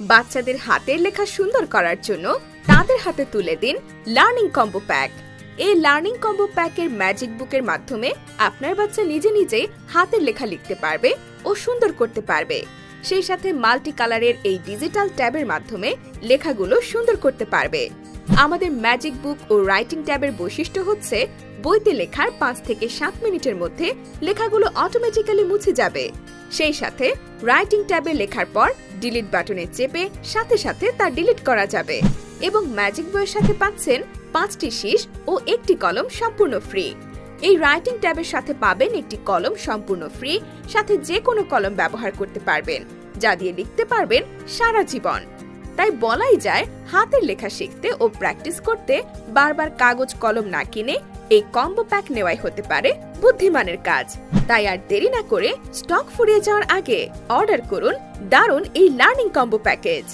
বাচ্চাদের হাতের লেখা সুন্দর করার জন্য তাদের হাতে তুলে দিন লার্নিং কম্বো প্যাক। এই লার্নিং কম্বো প্যাকের ম্যাজিক বুকের মাধ্যমে আপনার বাচ্চা নিজে নিজেই হাতের লেখা লিখতে পারবে ও সুন্দর করতে পারবে। সেই সাথে মাল্টি কালারের এই ডিজিটাল ট্যাবের মাধ্যমে লেখাগুলো সুন্দর করতে পারবে। আমাদের ম্যাজিক বুক ও রাইটিং ট্যাবের বৈশিষ্ট্য হচ্ছে বইতে লেখার পাঁচ থেকে সাত মিনিটের মধ্যে লেখাগুলো অটোমেটিক্যালি মুছে যাবে। সেই সাথে রাইটিং ট্যাবে লেখার পর ডিলিট বাটনে চেপে সাথে সাথে তা ডিলিট করা যাবে এবং ম্যাজিক বইয়ের সাথে পাচ্ছেন পাঁচটি শীষ ও একটি কলম সম্পূর্ণ ফ্রি। এই রাইটিং ট্যাবের সাথে পাবেন একটি কলম সম্পূর্ণ ফ্রি, সাথে যে কোনো কলম ব্যবহার করতে পারবেন, যা দিয়ে লিখতে পারবেন সারা জীবন। তাই বলাই যায়, হাতের লেখা শিখতে ও প্র্যাকটিস করতে বারবার কাগজ কলম না কিনে এই কম্বো প্যাক নেওয়াই হতে পারে বুদ্ধিমানের কাজ। তাই আর দেরি না করে স্টক ফুরিয়ে যাওয়ার আগে অর্ডার করুন দারুণ এই লার্নিং কম্বো প্যাকেজ